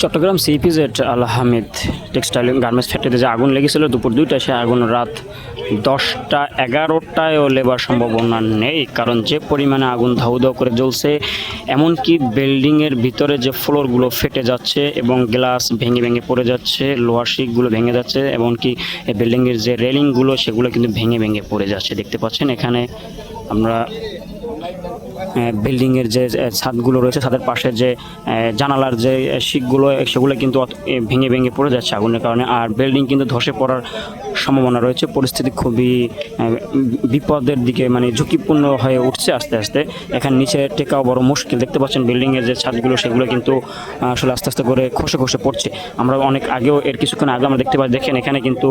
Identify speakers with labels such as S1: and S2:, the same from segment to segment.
S1: Chattogram CPZ Al Hamid textile garments ফ্যাক্টরিতে যে আগুন লেগেছিল, দুপুর দুইটায় সে আগুন, রাত দশটা এগারোটায়ও লেবার সম্ভাবনা নেই, কারণ যে পরিমাণে আগুন ধাউ ধাউ করে জ্বলছে, এমনকি বিল্ডিংয়ের ভিতরে যে ফ্লোরগুলো ফেটে যাচ্ছে এবং গ্লাস ভেঙে ভেঙে পড়ে যাচ্ছে, লোহার শিকগুলো ভেঙে যাচ্ছে, এমনকি বিল্ডিংয়ের যে রেলিংগুলো, সেগুলো কিন্তু ভেঙে ভেঙে পড়ে যাচ্ছে। দেখতে পাচ্ছেন এখানে আমরা বিল্ডিংয়ের যে ছাদগুলো রয়েছে, ছাদের পাশে যে জানালার যে শিকগুলো সেগুলো কিন্তু ভেঙে ভেঙে পড়ে যাচ্ছে আগুনের কারণে। আর বিল্ডিং কিন্তু ধসে পড়ার সম্ভাবনা রয়েছে। পরিস্থিতি খুবই বিপদের দিকে মানে ঝুঁকিপূর্ণ হয়ে উঠছে আস্তে আস্তে। এখানে নিচে টেকাও বড় মুশকিল। দেখতে পাচ্ছেন বিল্ডিংয়ের যে ছাদগুলো, সেগুলো কিন্তু আসলে আস্তে আস্তে করে খসে খসে পড়ছে। আমরা অনেক আগেও এর কিছুক্ষণ আগে আমরা দেখতে পাই, দেখেন এখানে কিন্তু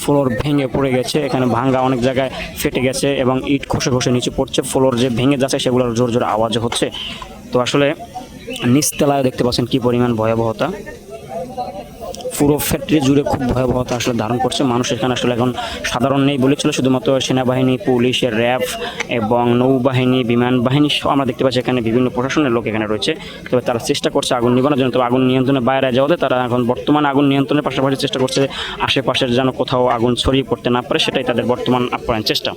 S1: ফ্লোর ভেঙে পড়ে গেছে। এখানে ভাঙ্গা অনেক জায়গায় ফেটে গেছে এবং ইট খসে খসে নিচে পড়ছে। ফ্লোর যে ভেঙে যাচ্ছে, সেগুলোর জোর জোর আওয়াজ হচ্ছে। তো আসলে নিচতলায় দেখতে পাচ্ছেন কি পরিমাণ ভয়াবহতা। পুরো ফ্যাক্টরি জুড়ে খুব ভয়াবহতা আসলে ধারণ করছে। মানুষ এখানে আসলে এখন সাধারণ নেই বলেছিল শুধুমাত্র সেনাবাহিনী, পুলিশ, র্যাব এবং নৌবাহিনী, বিমান বাহিনী সব আমরা দেখতে পাচ্ছি এখানে বিভিন্ন প্রশাসনের লোক এখানে রয়েছে। তবে তারা চেষ্টা করছে আগুন নিবানোর জন্য, তবে আগুন নিয়ন্ত্রণের বাইরে যাওয়াতে তারা এখন বর্তমান আগুন নিয়ন্ত্রণের পাশাপাশি চেষ্টা করছে, আশেপাশের যেন কোথাও আগুন ছড়িয়ে পড়তে না পারে, সেটাই তাদের বর্তমান আপ্রাণ চেষ্টা।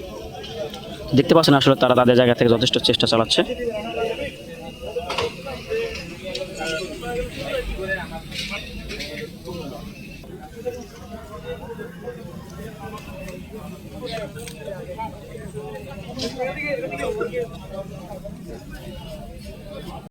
S1: দেখতে পাচ্ছেন আসলে তারা তাদের জায়গা থেকে যথেষ্ট চেষ্টা চালাচ্ছে।